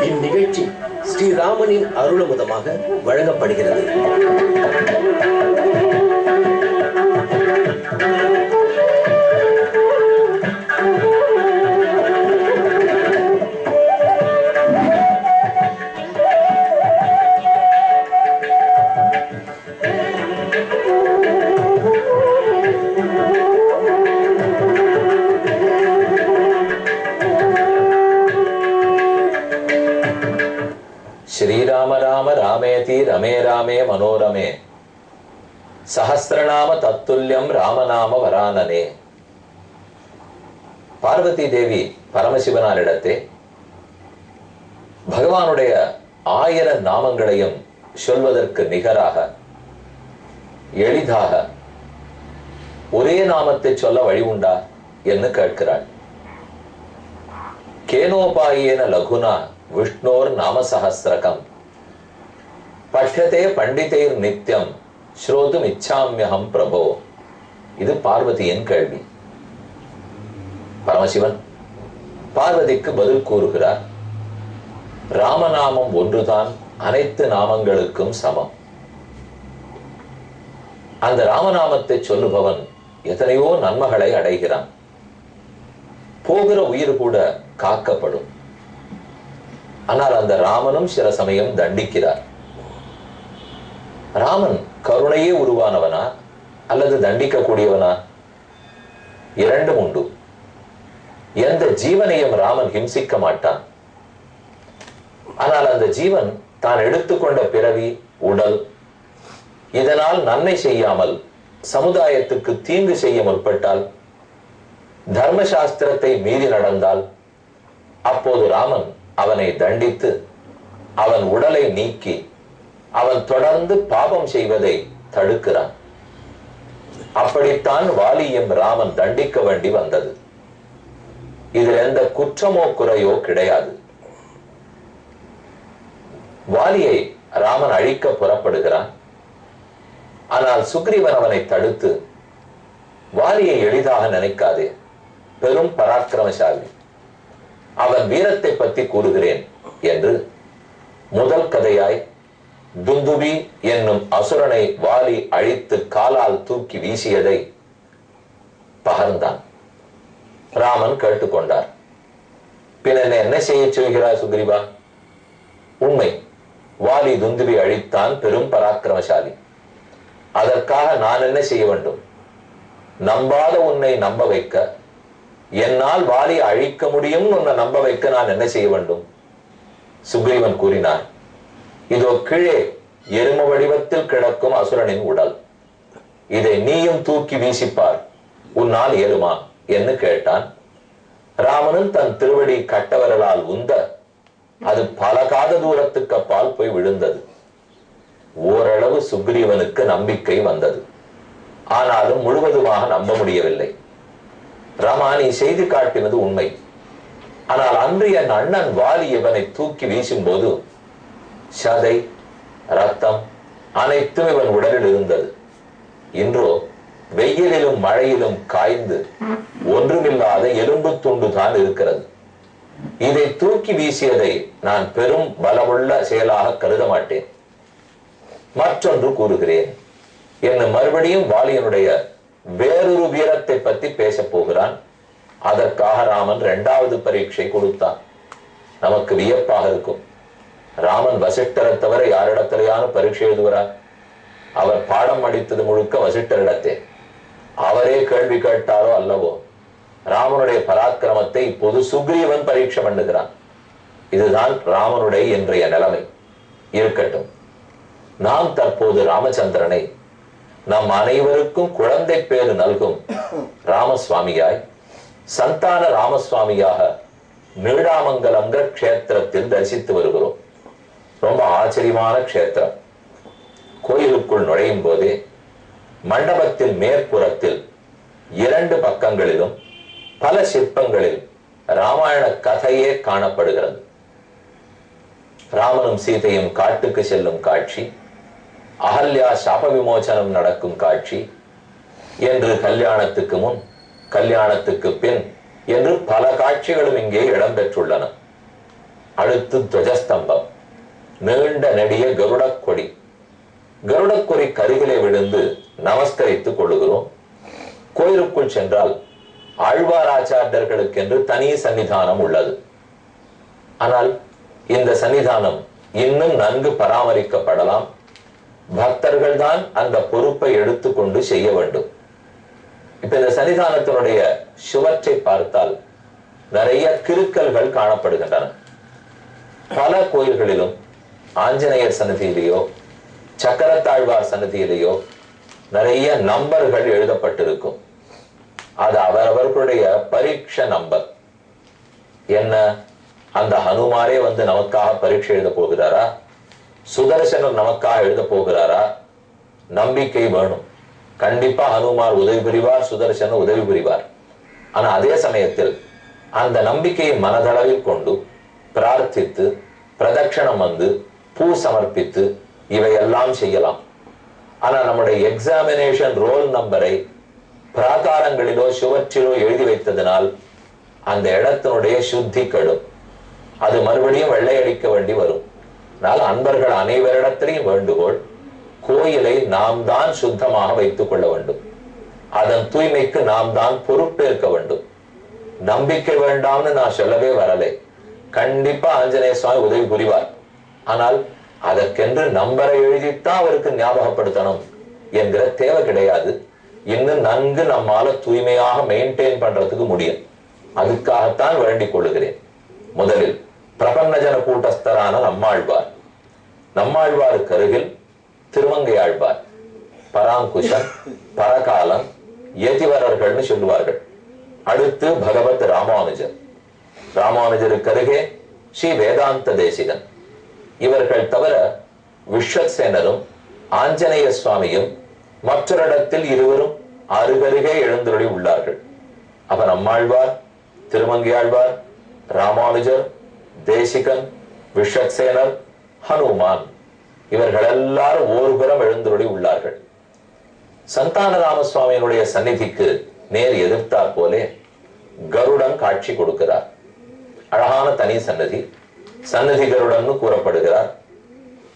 இந்நிகழ்ச்சி ஸ்ரீராமனின் அருளமுதமாக வழங்கப்படுகிறது. ஸ்ரீராம ராம ராமேதி ரமே ராமே மனோரமே. சஹசிரநாம தத்துல்யம் ராமநாம வரானனே. பார்வதி தேவி பரமசிவனாரிடத்தே பகவானுடைய ஆயிரம் நாமங்களையும் சொல்வதற்கு நிகராக எளிதாக ஒரே நாமத்தை சொல்ல வழி உண்டா? என்று கேட்கிறாள். கேனோபாயேன லகுனா விஷ்ணோர் நாம சஹசிரகம் பட்யத்தே பண்டிதைர் நித்யம் ஸ்ரோதும் இச்சாமியகம் பிரபோ இது பார்வதியின் கேள்வி. பரமசிவன் பார்வதிக்கு பதில் கூறுகிறார் ராமநாமம் ஒன்றுதான் அனைத்து நாமங்களுக்கும் சமம். அந்த ராமநாமத்தை சொல்லுபவன் எத்தனையோ நன்மைகளை அடைகிறான். போகிற உயிர் கூட காக்கப்படும். ஆனால் அந்த ராமனும் சில சமயம் தண்டிக்கிறார். ராமன் கருணையே உருவானவனா அல்லது தண்டிக்கக்கூடியவனா? இரண்டும் உண்டு. எந்த ஜீவனையும் ராமன் ஹிம்சிக்க மாட்டான். ஆனால் அந்த ஜீவன் தான் எடுத்துக்கொண்ட பிறவி உடல் இதனால் நன்மை செய்யாமல் சமுதாயத்துக்கு தீங்கு செய்ய முற்பட்டால் தர்மசாஸ்திரத்தை மீறி நடந்தால் அப்போது ராமன் அவனை தண்டித்து அவன் உடலை நீக்கி அவன் தொடர்ந்து பாபம் செய்வதை தடுக்கிறான். அப்படித்தான் வாலியும் ராமன் தண்டிக்க வேண்டி வந்தது. இதில் எந்த குற்றமோ குறையோ கிடையாது. வாலியை ராமன் அழிக்க புறப்படுகிறான். ஆனால் சுக்ரீவன் அவனை தடுத்து வாலியை எளிதாக நினைக்காதே. பெரும் பராக்கிரமசாலி. அவர் வீரத்தை பற்றி கூறுகிறேன் என்று முதல் கதையாய் துந்துபி என்னும் அசுரனை வாலி அழித்து காலால் தூக்கி வீசியதை பகர்ந்தான். ராமன் கேட்டுக்கொண்டார். பின் என்ன என்ன செய்ய சொல்கிறார் சுக்ரீவா? உண்மை வாலி துந்துபி அழித்தான் பெரும் பராக்கிரமசாலி. அதற்காக நான் என்ன செய்ய வேண்டும்? நம்பாத உன்னை நம்ப வைக்க என்னால் வாலி அழிக்க முடியும் உன்னை நம்ப வைக்க நான் என்ன செய்ய வேண்டும்? சுக்ரீவன் கூறினார் இதோ கீழே எரும வடிவத்தில் கிடக்கும் அசுரனின் உடல். இதை நீயும் தூக்கி வீசிப்பார் உன்னால் இயலுமா என்று கேட்டான். ராமனும் தன் திருவடி கட்டவரலால் உந்த அது பல காத தூரத்துக்கு அப்பால் போய் விழுந்தது. ஓரளவு சுக்ரீவனுக்கு நம்பிக்கை வந்தது. ஆனாலும் முழுவதுமாக நம்ப முடியவில்லை. ராமா நீ செய்து காட்டினது உண்மை. ஆனால் அன்று என் அண்ணன் வாலி இவனை தூக்கி வீசும்போது சதை ரத்தம் அனைத்தும் இவன் உடலில் இருந்தது. இன்றோ வெயிலிலும் மழையிலும் காய்ந்து ஒன்றுமில்லாத எலும்பு துண்டு தான் இருக்கிறது. இதை தூக்கி வீசியதை நான் பெரும் பலமுள்ள செயலாக கருத மாட்டேன். மற்றொன்று கூறுகிறேன். என்ன மறுபடியும் வாலியனுடைய வேறொரு வீரத்தை பற்றி பேசப் போகிறான். அதற்காக ராமன் இரண்டாவது பரீட்சை கொடுத்தான். நமக்கு வியப்பாக இருக்கும். ராமன் வசிஷ்டரை தவிர யாரிடத்திலேயான பரீட்சை எழுதுகிறார்? அவர் பாடம் அடித்தது முழுக்க வசிஷ்டரிடத்தே. அவரே கேள்வி கேட்டாரோ அல்லவோ? ராமனுடைய பராக்கிரமத்தை இப்போது சுக்ரீவன் பரீட்சை பண்ணுகிறான். இதுதான் ராமனுடைய இன்றைய நிலைமை. இருக்கட்டும். நாம் தற்போது ராமச்சந்திரனை நம் அனைவருக்கும் குழந்தை பேரு நல்கும். ராமசுவாமியாய் சந்தான ராமசுவாமியாக நீடாமங்கலம்ங்கிற க்ஷேத்திரத்தில் தரிசித்து வருகிறோம். ரொம்ப ஆச்சரியமான க்ஷேத்திரம். கோயிலுக்குள் நுழையும் போதே மண்டபத்தின் மேற்புறத்தில் இரண்டு பக்கங்களிலும் பல சிற்பங்களில் ராமாயண கதையே காணப்படுகிறது. ராமனும் சீதையும் காட்டுக்கு செல்லும் காட்சி. அகல்யா சாப விமோச்சனம் நடக்கும் காட்சி. என்று கல்யாணத்துக்கு முன் கல்யாணத்துக்கு பின் என்று பல காட்சிகளும் இங்கே இடம்பெற்றுள்ளன. அடுத்து துவஜஸ்தம்பம். நீண்ட நெடிய கருடக் கொடி கருடக் கொடி கருகிலே விழுந்து நமஸ்கரித்துக் கொள்ளுகிறோம். கோயிலுக்குள் சென்றால் ஆழ்வாராச்சாரியர்களுக்கென்று தனி சன்னிதானம் உள்ளது. ஆனால் இந்த சன்னிதானம் இன்னும் நன்கு பராமரிக்கப்படலாம். பக்தர்கள் தான் அந்த பொறுப்பை எடுத்துக்கொண்டு செய்ய வேண்டும். இப்ப இந்த சன்னிதானத்தினுடைய சுவற்றை பார்த்தால் நிறைய கிருக்கல்கள் காணப்படுகின்றன. பல கோயில்களிலும் ஆஞ்சநேயர் சன்னதியிலேயோ சக்கரத்தாழ்வார் சன்னதியிலேயோ நிறைய நம்பர்கள் எழுதப்பட்டிருக்கும். அது அவரவர்களுடைய பரீட்ச நம்பர். என்ன? அந்த ஹனுமாரே வந்து நமக்காக பரீட்சை எழுத போகிறாரா? சுதர்சனர் நமக்காக எழுத போகிறாரா? நம்பிக்கை வேணும். கண்டிப்பா ஹனுமார் உதவி புரிவார் சுதர்சனர் உதவி புரிவார். ஆனா அதே சமயத்தில் அந்த நம்பிக்கையை மனதளவில் கொண்டு பிரார்த்தித்து பிரதட்சணம் வந்து பூ சமர்ப்பித்து இவையெல்லாம் செய்யலாம். ஆனா நம்முடைய எக்ஸாமினேஷன் ரோல் நம்பரை பிராகாரங்களிலோ சுவற்றிலோ எழுதி வைத்ததனால் அந்த இடத்தினுடைய சுத்தி கெடும். அது மறுபடியும் வெள்ளையடிக்க வேண்டி வரும். அதனால அன்பர்கள் அனைவரிடத்திலையும் வேண்டுகோள் கோயிலை நாம் தான் சுத்தமாக வைத்துக் கொள்ள வேண்டும். அதன் தூய்மைக்கு நாம் தான் பொறுப்பேற்க வேண்டும். நம்பிக்கை வேண்டாம்னு நான் சொல்லவே வரலை. கண்டிப்பா ஆஞ்சநேய சுவாமி உதவி புரிவார். ஆனால் அதற்கென்று நம்பரை எழுதித்தான் அவருக்கு ஞாபகப்படுத்தணும் என்கிற தேவை கிடையாது. இன்னும் நன்கு நம்மால தூய்மையாக மெயின்டைன் பண்றதுக்கு முடியும். அதுக்காகத்தான் வேண்டிக் கொள்ளுகிறேன். முதலில் பிரபன்னஜன கூட்டஸ்தரான நம்மாழ்வார். நம்மாழ்வாருக்கு அருகில் திருமங்கை ஆழ்வார் பராங்குஷன் பரகாலம் ஏதிவரர்கள்னு சொல்லுவார்கள். அடுத்து பகவத் ராமானுஜர். ராமானுஜருக்கு அருகே ஸ்ரீ வேதாந்த தேசிகன். இவர்கள் தவிர விஸ்வசேனரும் ஆஞ்சநேய சுவாமியும் மற்றொரு இடத்தில் இருவரும் அருகருகே எழுந்தருளி உள்ளார்கள். அவர் அம்மாழ்வார் திருமங்கியாழ்வார் ராமானுஜர் தேசிகன் விஷக்சேனர் ஹனுமான் இவர்கள் எல்லாரும் ஒருபுறம் எழுந்தருளி உள்ளார்கள். சந்தான ராமசுவாமியினுடைய சந்நிதிக்கு நேர் எதிர்த்தார் போலே கருடன் காட்சி கொடுக்கிறார். அழகான தனி சன்னதி சன்னதி கருடன்னு கூறப்படுகிறார்.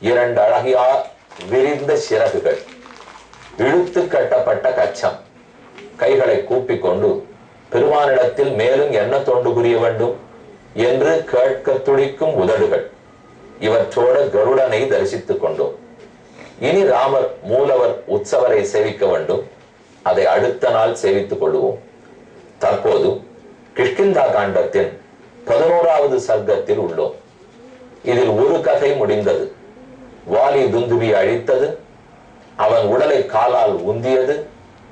இரண்டு அழகியா விரிந்த சிறகுகள். இழுத்து கட்டப்பட்ட கச்சம். கைகளை கூப்பிக் கொண்டு பெருமானிடத்தில் மேலும் என்ன தொண்டு புரிய வேண்டும்? என்று கேட்க துடிக்கும் உதடுகள். இவற்றோட கருடனை தரிசித்துக் கொண்டோம். இனி ராமர் மூலவர் உற்சவரை சேவிக்க வேண்டும். அதை அடுத்த நாள் சேவித்துக் கொள்வோம். தற்போது கிஷ்கிந்தா காண்டத்தின் பதினோராவது சர்க்கத்தில் உள்ளோம். இதில் ஒரு கதை முடிந்தது. வாலி துந்துபி அழித்தது. அவன் உடலை காலால் உந்தியது.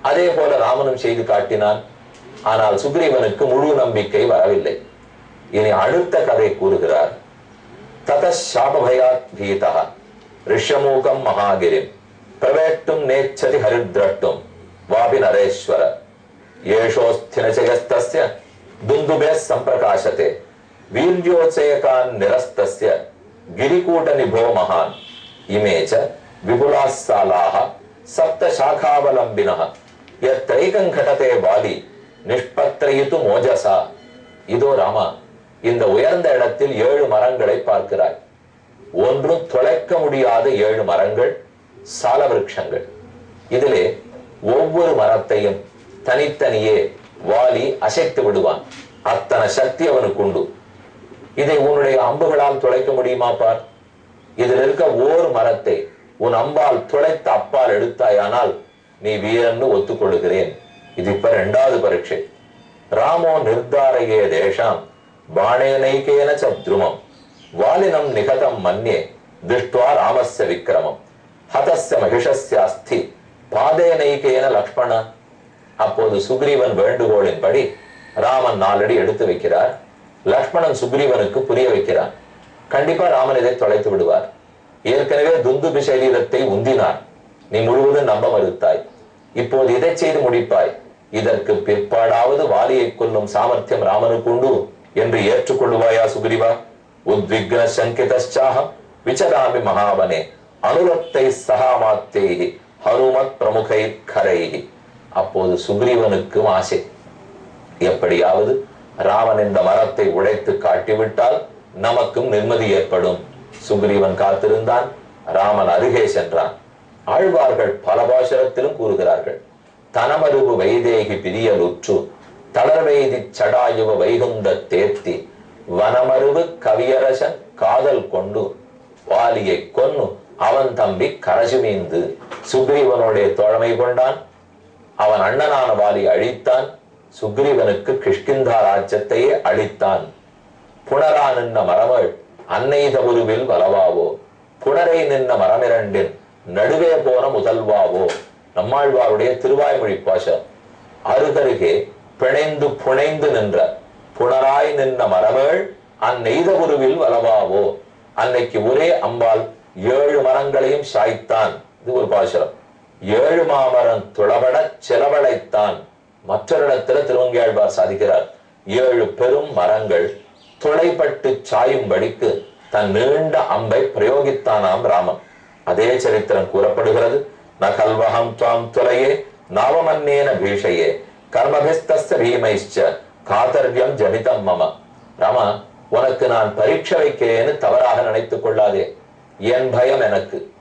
அதே போல ராமனும் செய்து காட்டினான். ஆனால் சுக்ரீவனுக்கு முழு நம்பிக்கை வரவில்லை. இனி அடுத்த கதை கூறுகிறார் தத சாபபயாத் பீதா ரிஷமூகம் மகாகிரிம் பிரவேட்டும் நேச்சதி ஹரித்ரட்டும் வாபி நரேஸ்வர ஏஷோஸ்தினச்சயஸ்தஸ்ய துந்துபே சம்பிரகாசதே வீர்யோச்சயகான் நிரஸ்தஸ்ய गिरिकूट निभो महान इमे च विपुलाः सालाः सप्त शाखावलम्बिनः यत्रैकं घटते வாலி நிஷ்பத்திரயித்து மோஜசா இதோ ராமா இந்த உயர்ந்த இடத்தில் ஏழு மரங்களை பார்க்கிறாய். ஒன்றும் தொலைக்க முடியாத ஏழு மரங்கள் சால விருட்சங்கள் இதிலே ஒவ்வொரு மரத்தையும் தனித்தனியே வாலி அசைத்து விடுவான். அத்தனை சக்தி அவனுக்கு உண்டு. இதை உன்னுடைய அம்புகளால் துளைக்க முடியுமா பார்? இதில் இருக்க ஓர் மரத்தை உன் அம்பால் துளைத்த அப்பால் எடுத்தாயானால் நீ வீரன்னு ஒத்துக்கொள்கிறேன். இது இப்ப இரண்டாவது பரீட்சை. ராமோ நிர்தாரையே தேஷாம். பாணேனைகேன சத்ருமம் வாலினம் நிகதம் மன்னே திருஷ்டுவா ராமஸ்ய விக்ரமம் ஹதஸ்ய மகிஷஸ்ய அஸ்தி பாதேனைக்கேன லக்ஷ்மண அப்போது சுக்ரீவன் வேண்டுகோளின்படி ராமன் நாலடி எடுத்து வைக்கிறார். லக்ஷ்மணன் சுக்ரீவனுக்கு புரிய வைக்கிறான். கண்டிப்பா ராமன் இதை தொலைத்து விடுவார். ஏற்கனவே துந்துபி சரீரத்தை உந்தினார் நீ முழுவதும் நம்ப மறுத்தாய். இப்போது இதை செய்து முடிப்பாய். இதற்கு பிற்பாடாவது வாலியை கொல்லும் சாமர்த்தியம் ராமனுக்கு உண்டு. என்று ஏற்றுக்கொள்ளுவாயா சுக்ரீவா? உத்விக்ன சங்கிதாகம் விசராமி மகாவனே அனுரத்தை சகாமாத்தே ஹனுமத் பிரமுகை கரை அப்போது சுக்ரீவனுக்கும் ஆசை. எப்படியாவது ராமன் இந்த மரத்தை உடைத்து காட்டிவிட்டால் நமக்கும் நிம்மதி ஏற்படும். சுக்ரீவன் காத்திருந்தான். ராமன் அருகே சென்றான். ஆழ்வார்கள் பல பாசுரத்திலும் கூறுகிறார்கள் தனமருவு வைதேகி பிரியலுற்று தளர்வெய்தி சடாயுவ வைகுந்த தேர்த்தி வனமருவு கவியரசன் காதல் கொண்டு வாலியை கொன்னு அவன் தம்பி கரசுமீந்து சுக்ரீவனுடைய தோழமை கொண்டான். அவன் அண்ணனான வாலி அழித்தான். சுக்ரீவனுக்கு கிஷ்கிந்தா ராஜ்யத்தையே அழித்தான் புனரா நின்ன மரமள் அன்னைத உருவில் வலவாவோ புனரை நின்ன மரமிரண்டின் நடுவே போன முதல்வாவோ? நம்மாழ்வாருடைய திருவாய்மொழி பாசம் அருகருகே பிழைந்து புனைந்து நின்ற புனராய் நின்ற மரமேள் அந்நெய்த உருவில் வலவாவோ அன்னைக்கு ஒரே அம்பாள் ஏழு மரங்களையும் சாய்த்தான். இது ஒரு பாசுரம். ஏழு மாமரம் துளபட செலவழைத்தான். மற்றொரு இடத்துல திருவங்கியாழ்வார் சாதிக்கிறார். ஏழு பெரும் மரங்கள் துளைப்பட்டு சாயும்படிக்கு தன் நீண்ட அம்பை பிரயோகித்தானாம் ராமன். அதே சரித்திரம் கூறப்படுகிறது. ந கல்வகம் துவாம் துலையே நாவமன்னேன பீஷையே. கர்மபிஸ்தஸ்த பீமைச்ச காதர்யம் ஜனிதம் மம. ராமா உனக்கு நான் பரீட்சை வைக்கிறேன்னு தவறாக நினைத்துக் கொள்ளாதே. என் பயம் எனக்கு.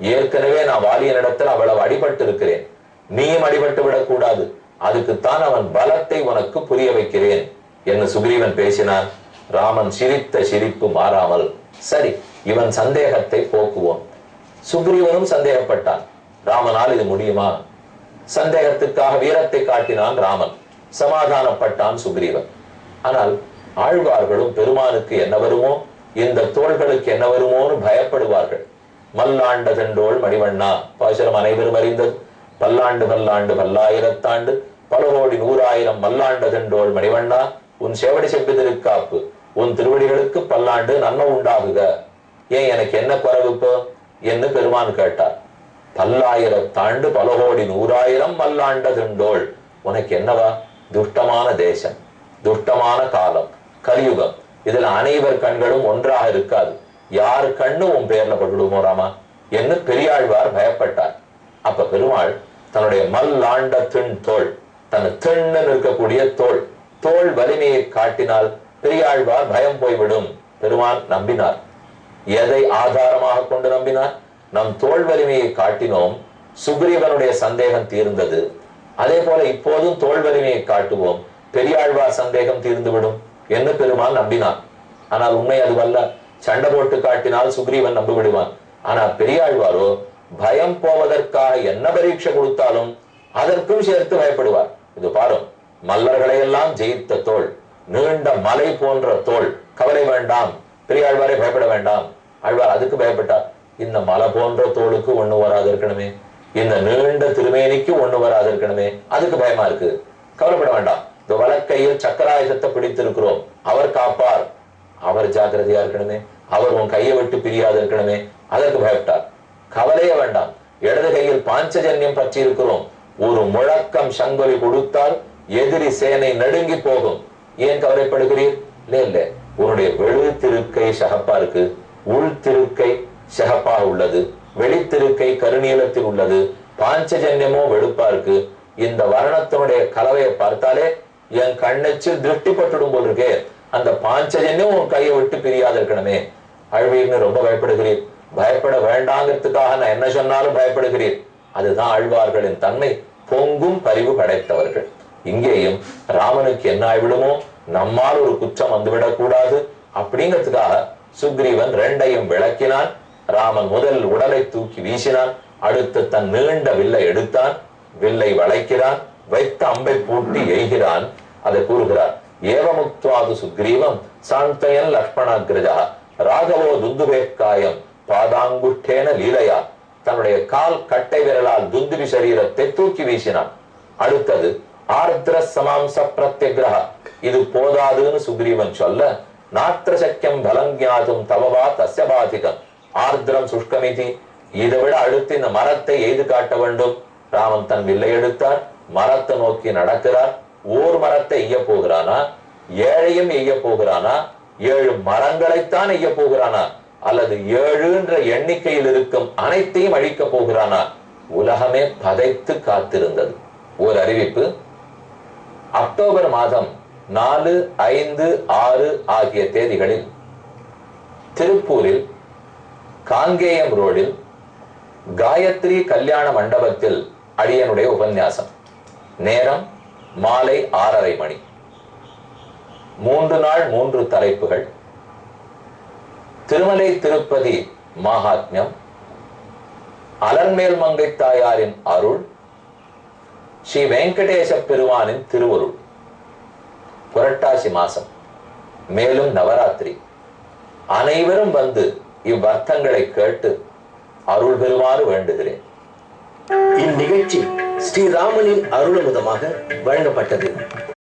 ஏற்கனவே நான் வாலியனிடத்தில் அவ்வளவு அடிபட்டு இருக்கிறேன் நீயும் அடிபட்டு விடக்கூடாது. அதுக்குத்தான் அவன் பலத்தை உனக்கு புரிய வைக்கிறேன் என்று சுக்ரீவன் பேசினான். ராமன் சிரித்த சிரிப்பு மாறாமல் சரி இவன் சந்தேகத்தை போக்குவோம். சுக்ரீவனும் சந்தேகப்பட்டான். ராமனால் இது முடியுமா? சந்தேகத்துக்காக வீரத்தை காட்டினான் ராமன். சமாதானப்பட்டான் சுக்ரீவன். ஆனால் ஆழ்வார்களும் பெருமானுக்கு என்ன வருமோ இந்த தோள்களுக்கு என்ன வருமோன்னு பயப்படுவார்கள். மல்லாண்ட தண்டோள் மணிவண்ணா பாசுரம் அனைவரும் அறிந்தது. பல்லாண்டு பல்லாண்டு பல்லாயிரத்தாண்டு பல கோடி நூறாயிரம் மல்லாண்ட தண்டோள் மணிவண்ணா உன் செவடி திருக்காப்பு உன் திருவடிகளுக்கு பல்லாண்டு நன்மை உண்டாகுக. ஏன் எனக்கு என்ன குறைவு இப்போ? என்று பெருமான் கேட்டார். பல்லாயிரத்தாண்டு பல கோடி நூறாயிரம் மல்லாண்ட திண்டோள் உனக்கு என்னவா? துஷ்டமான தேசம் துஷ்டமான காலம் கலியுகம். இதுல அனைவர் கண்களும் ஒன்றாக இருக்காது. யார் கண்ணும் உன் பேர்ல பட்டுடுமோ ராமா? என்று பெரியாழ்வார் பயப்பட்டார். அப்ப பெருமாள் தன்னுடைய மல்லாண்ட திண் தோள் தன் திண்ணு இருக்கக்கூடிய தோள் தோள் வலிமையை காட்டினால் பெரியாழ்வார் பயம் போய்விடும். பெருமான் நம்பினார். எதை ஆதாரமாக கொண்டு நம்பினார்? நம் தோல் வலிமையை காட்டினோம் சுக்ரீவனுடைய சந்தேகம் தீர்ந்தது. அதே போல இப்போதும் தோல் வலிமையை காட்டுவோம். பெரியாழ்வார் சந்தேகம் தீர்ந்துவிடும் என்று பெருமான் நம்பினான் ஆனால் உண்மை அதுவல்ல. சண்டை போட்டு காட்டினால் சுக்ரீவன் நம்பி விடுவான் ஆனா பெரியாழ்வாரோ பயம் போவதற்காக என்ன பரீட்சை கொடுத்தாலும் அதற்கும் சேர்த்து பயப்படுவார். இது பாரும். மல்லர்களை எல்லாம் ஜெயித்த தோல் நீண்ட மலை போன்ற தோல். கவலை வேண்டாம். பெரியாழ்வாரை பயப்பட வேண்டாம். ஆழ்வார் அதுக்கு பயப்பட்டார். இந்த மலை போன்ற தோளுக்கு ஒண்ணு வராத இருக்கணுமே. இந்த நீண்ட திருமேனிக்கு ஒண்ணு வராத இருக்கணுமே. அதுக்கு பயமா இருக்கு. கவலைப்பட வேண்டாம். இந்த வழக்கையில் சக்கராயுதத்தை பிடித்திருக்கிறோம். அவர் காப்பார். அவர் ஜாக்கிரதையா இருக்கணுமே. அவர் உன் கையை விட்டு பிரியாது இருக்கணுமே. அதற்கு பயப்பட்டார். கவலையே வேண்டாம். இடது கையில் பாஞ்சஜன்யம் பற்றி இருக்கிறோம். ஒரு முழக்கம் சங்கொலி கொடுத்தால் எதிரி சேனை நடுங்கி போகும். ஏன் கவலைப்படுகிறீர்? இல்ல இல்ல. உன்னுடைய வெளி திருக்கை சகப்பா இருக்கு. உள் திருக்கை சிகப்பாக உள்ளது வெளித்திருக்கை கருநீலத்தில் உள்ளது பாஞ்சஜன்யமோ வெளுப்பா இருக்கு. இந்த வர்ணத்தினுடைய கலவையை பார்த்தாலே என் கண்ணச்சு திருஷ்டி பட்டுடும் போல் இருக்கே. அந்த பாஞ்சஜன்யம் உன் கையை விட்டு பிரியாத இருக்கணுமே. அழ்வீர்னு ரொம்ப பயப்படுகிறீர். பயப்பட வேண்டாங்கிறதுக்காக நான் என்ன சொன்னாலும் பயப்படுகிறீர். அதுதான் ஆழ்வார்களின் தன்மை. பொங்கும் பரிவு படைத்தவர்கள். இங்கேயும் ராமனுக்கு என்ன ஆகிவிடுமோ நம்மால் ஒரு குற்றம் வந்துவிடக் கூடாது அப்படிங்கிறதுக்காக சுக்ரீவன் ரெண்டையும் விளக்கினான். ராமன் முதல் உடலை தூக்கி வீசினான். அடுத்து தன் நீண்ட வில்லை எடுத்தான். வில்லை வளைக்கிறான். வைத்த அம்பை பூட்டி எய்கிறான். அதை கூறுகிறார் ஏவமுக்துவாது சுக்ரீவம் சாந்தயன் லக்ஷ்மணாகிரஜா ராகவோ துந்துவேக்காயம் பாதாங்குட்டேன லீலையா. தன்னுடைய கால் கட்டை விரலால் துந்துவி சரீரத்தை தூக்கி வீசினான். அடுத்தது ஆர்திர சமாம்ச பிரத்யகிரக இது போதாதுன்னு சுக்ரீவன் சொல்ல நாத்திர சக்கியம் பலங்கியாதும் தவவா தசபாதிகம் ஆர்திரம் சுஷ்கமிதி. இதை விட அடுத்து இந்த மரத்தை எய்து காட்ட வேண்டும். ராமன் தன் வில்லை எடுத்தார். மரத்தை நோக்கி நடக்கிறார். ஓர் மரத்தை எய்ய போகிறானா? ஏழையும் எய்ய போகிறானா? ஏழு மரங்களைத்தான் எய்ய போகிறானா? அல்லது ஏழுன்ற எண்ணிக்கையில் இருக்கும் அனைத்தையும் அழிக்க போகிறானா? உலகமே பதைத்து காத்திருந்தது. ஒரு அறிவிப்பு. அக்டோபர் மாதம் நாலு ஐந்து ஆறு ஆகிய தேதிகளில் திருப்பூரில் காங்கேயம் ரோடில் காயத்ரி கல்யாண மண்டபத்தில் அடியனுடைய உபன்யாசம். நேரம் மாலை ஆறரை மணி. மூன்று நாள் மூன்று தலைப்புகள். திருமலை திருப்பதி மாகாத்மியம். அலர்மேல் மங்கை தாயாரின் அருள். ஸ்ரீ வெங்கடேச பெருமானின் திருவருள். புரட்டாசி மாசம். மேலும் நவராத்திரி. அனைவரும் வந்து இவ்வர்த்தங்களை கேட்டு அருள் பெறுமாறு வேண்டுகிறேன். இந்நிகழ்ச்சி ஸ்ரீராமனின் அருளமுதமாக வழங்கப்பட்டது.